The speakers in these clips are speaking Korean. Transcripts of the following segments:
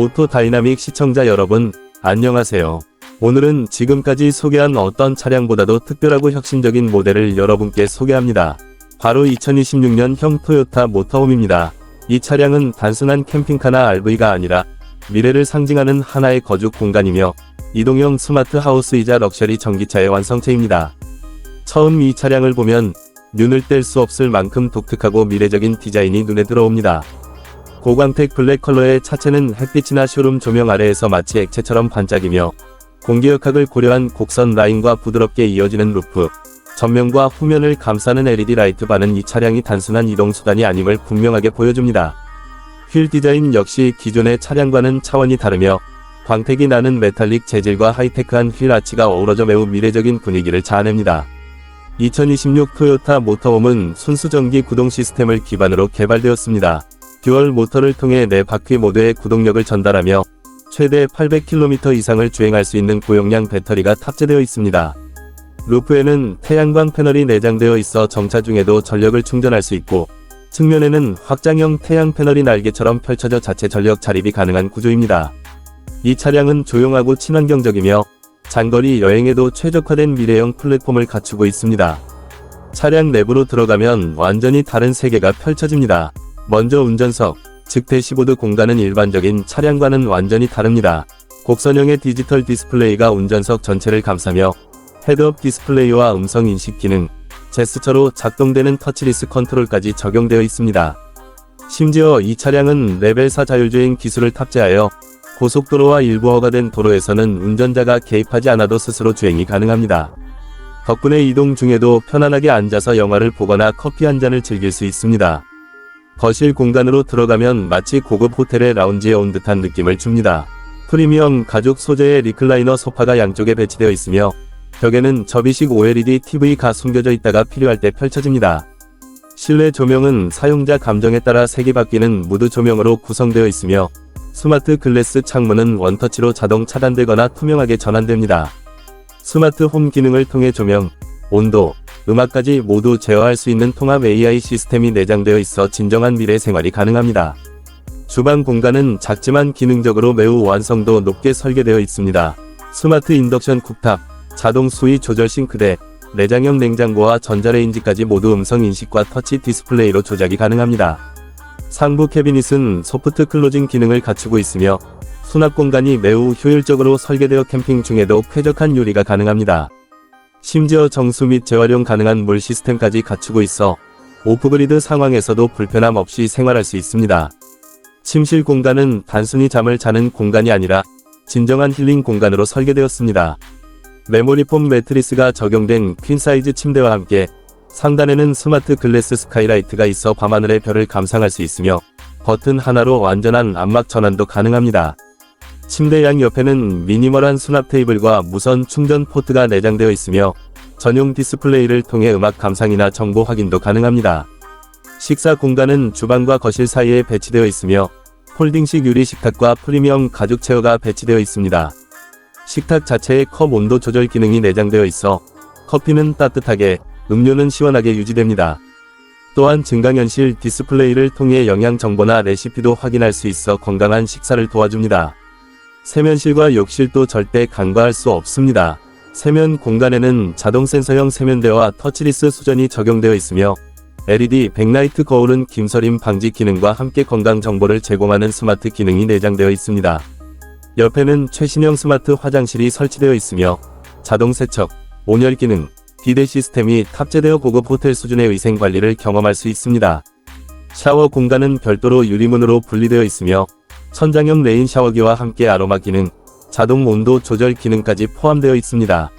오토 다이나믹 시청자 여러분, 안녕하세요. 오늘은 지금까지 소개한 어떤 차량보다도 특별하고 혁신적인 모델을 여러분께 소개합니다. 바로 2026년형 토요타 모터홈입니다. 이 차량은 단순한 캠핑카나 RV가 아니라 미래를 상징하는 하나의 거주 공간이며 이동형 스마트 하우스이자 럭셔리 전기차의 완성체입니다. 처음 이 차량을 보면 눈을 뗄 수 없을 만큼 독특하고 미래적인 디자인이 눈에 들어옵니다. 고광택 블랙 컬러의 차체는 햇빛이나 쇼룸 조명 아래에서 마치 액체처럼 반짝이며 공기역학을 고려한 곡선 라인과 부드럽게 이어지는 루프, 전면과 후면을 감싸는 LED 라이트 바는 이 차량이 단순한 이동수단이 아님을 분명하게 보여줍니다. 휠 디자인 역시 기존의 차량과는 차원이 다르며 광택이 나는 메탈릭 재질과 하이테크한 휠 아치가 어우러져 매우 미래적인 분위기를 자아냅니다. 2026 토요타 모터홈은 순수 전기 구동 시스템을 기반으로 개발되었습니다. 듀얼 모터를 통해 네 바퀴 모두의 구동력을 전달하며 최대 800km 이상을 주행할 수 있는 고용량 배터리가 탑재되어 있습니다. 루프에는 태양광 패널이 내장되어 있어 정차 중에도 전력을 충전할 수 있고 측면에는 확장형 태양 패널이 날개처럼 펼쳐져 자체 전력 자립이 가능한 구조입니다. 이 차량은 조용하고 친환경적이며 장거리 여행에도 최적화된 미래형 플랫폼을 갖추고 있습니다. 차량 내부로 들어가면 완전히 다른 세계가 펼쳐집니다. 먼저 운전석, 즉 대시보드 공간은 일반적인 차량과는 완전히 다릅니다. 곡선형의 디지털 디스플레이가 운전석 전체를 감싸며 헤드업 디스플레이와 음성 인식 기능, 제스처로 작동되는 터치리스 컨트롤까지 적용되어 있습니다. 심지어 이 차량은 레벨 4 자율주행 기술을 탑재하여 고속도로와 일부 허가된 도로에서는 운전자가 개입하지 않아도 스스로 주행이 가능합니다. 덕분에 이동 중에도 편안하게 앉아서 영화를 보거나 커피 한 잔을 즐길 수 있습니다. 거실 공간으로 들어가면 마치 고급 호텔의 라운지에 온 듯한 느낌을 줍니다. 프리미엄 가죽 소재의 리클라이너 소파가 양쪽에 배치되어 있으며 벽에는 접이식 OLED TV가 숨겨져 있다가 필요할 때 펼쳐집니다. 실내 조명은 사용자 감정에 따라 색이 바뀌는 무드 조명으로 구성되어 있으며 스마트 글래스 창문은 원터치로 자동 차단되거나 투명하게 전환됩니다. 스마트 홈 기능을 통해 조명, 온도, 음악까지 모두 제어할 수 있는 통합 AI 시스템이 내장되어 있어 진정한 미래 생활이 가능합니다. 주방 공간은 작지만 기능적으로 매우 완성도 높게 설계되어 있습니다. 스마트 인덕션 쿡탑, 자동 수위 조절 싱크대, 내장형 냉장고와 전자레인지까지 모두 음성 인식과 터치 디스플레이로 조작이 가능합니다. 상부 캐비닛은 소프트 클로징 기능을 갖추고 있으며 수납 공간이 매우 효율적으로 설계되어 캠핑 중에도 쾌적한 요리가 가능합니다. 심지어 정수 및 재활용 가능한 물 시스템까지 갖추고 있어 오프그리드 상황에서도 불편함 없이 생활할 수 있습니다. 침실 공간은 단순히 잠을 자는 공간이 아니라 진정한 힐링 공간으로 설계되었습니다. 메모리폼 매트리스가 적용된 퀸사이즈 침대와 함께 상단에는 스마트 글래스 스카이라이트가 있어 밤하늘의 별을 감상할 수 있으며 버튼 하나로 완전한 암막 전환도 가능합니다. 침대 양 옆에는 미니멀한 수납 테이블과 무선 충전 포트가 내장되어 있으며 전용 디스플레이를 통해 음악 감상이나 정보 확인도 가능합니다. 식사 공간은 주방과 거실 사이에 배치되어 있으며 폴딩식 유리 식탁과 프리미엄 가죽 체어가 배치되어 있습니다. 식탁 자체에 컵 온도 조절 기능이 내장되어 있어 커피는 따뜻하게, 음료는 시원하게 유지됩니다. 또한 증강현실 디스플레이를 통해 영양 정보나 레시피도 확인할 수 있어 건강한 식사를 도와줍니다. 세면실과 욕실도 절대 간과할 수 없습니다. 세면 공간에는 자동 센서형 세면대와 터치리스 수전이 적용되어 있으며 LED 백라이트 거울은 김서림 방지 기능과 함께 건강 정보를 제공하는 스마트 기능이 내장되어 있습니다. 옆에는 최신형 스마트 화장실이 설치되어 있으며 자동 세척, 온열 기능, 비대 시스템이 탑재되어 고급 호텔 수준의 위생 관리를 경험할 수 있습니다. 샤워 공간은 별도로 유리문으로 분리되어 있으며 천장형 레인 샤워기와 함께 아로마 기능, 자동 온도 조절 기능까지 포함되어 있습니다.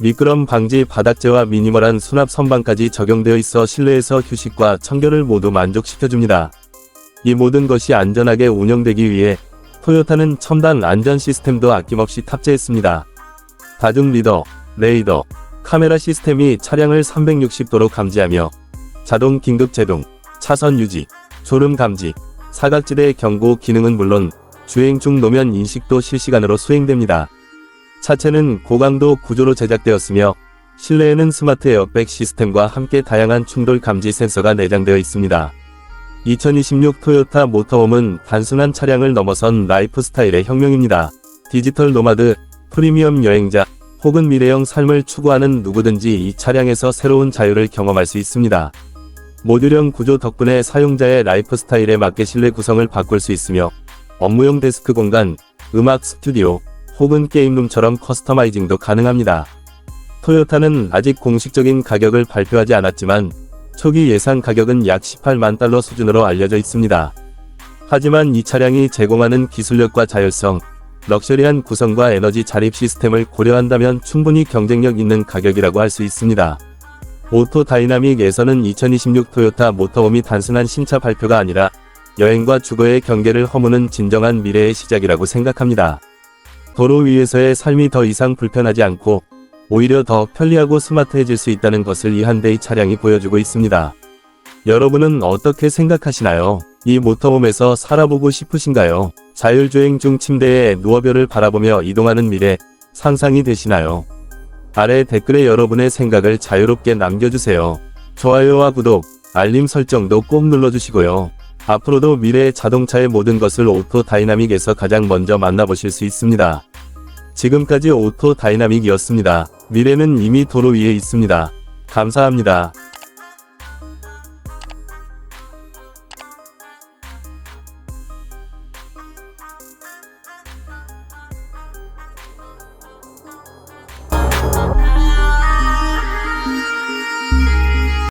미끄럼 방지 바닥재와 미니멀한 수납 선반까지 적용되어 있어 실내에서 휴식과 청결을 모두 만족시켜줍니다. 이 모든 것이 안전하게 운영되기 위해 토요타는 첨단 안전 시스템도 아낌없이 탑재했습니다. 다중 리더, 레이더, 카메라 시스템이 차량을 360도로 감지하며 자동 긴급 제동, 차선 유지, 졸음 감지, 사각지대 경고 기능은 물론 주행 중 노면 인식도 실시간으로 수행됩니다. 차체는 고강도 구조로 제작되었으며 실내에는 스마트 에어백 시스템과 함께 다양한 충돌 감지 센서가 내장되어 있습니다. 2026 토요타 모터홈은 단순한 차량을 넘어선 라이프 스타일의 혁명입니다. 디지털 노마드, 프리미엄 여행자, 혹은 미래형 삶을 추구하는 누구든지 이 차량에서 새로운 자유를 경험할 수 있습니다. 모듈형 구조 덕분에 사용자의 라이프 스타일에 맞게 실내 구성을 바꿀 수 있으며 업무용 데스크 공간, 음악 스튜디오, 혹은 게임룸처럼 커스터마이징도 가능합니다. 토요타는 아직 공식적인 가격을 발표하지 않았지만 초기 예상 가격은 약 18만 달러 수준으로 알려져 있습니다. 하지만 이 차량이 제공하는 기술력과 자율성, 럭셔리한 구성과 에너지 자립 시스템을 고려한다면 충분히 경쟁력 있는 가격이라고 할 수 있습니다. 오토 다이나믹에서는 2026 토요타 모터홈이 단순한 신차 발표가 아니라 여행과 주거의 경계를 허무는 진정한 미래의 시작이라고 생각합니다. 도로 위에서의 삶이 더 이상 불편하지 않고 오히려 더 편리하고 스마트해질 수 있다는 것을 이 한 대의 차량이 보여주고 있습니다. 여러분은 어떻게 생각하시나요? 이 모터홈에서 살아보고 싶으신가요? 자율주행 중 침대에 누워별을 바라보며 이동하는 미래 상상이 되시나요? 아래 댓글에 여러분의 생각을 자유롭게 남겨주세요. 좋아요와 구독, 알림 설정도 꼭 눌러주시고요. 앞으로도 미래의 자동차의 모든 것을 오토 다이나믹에서 가장 먼저 만나보실 수 있습니다. 지금까지 오토 다이나믹이었습니다. 미래는 이미 도로 위에 있습니다. 감사합니다.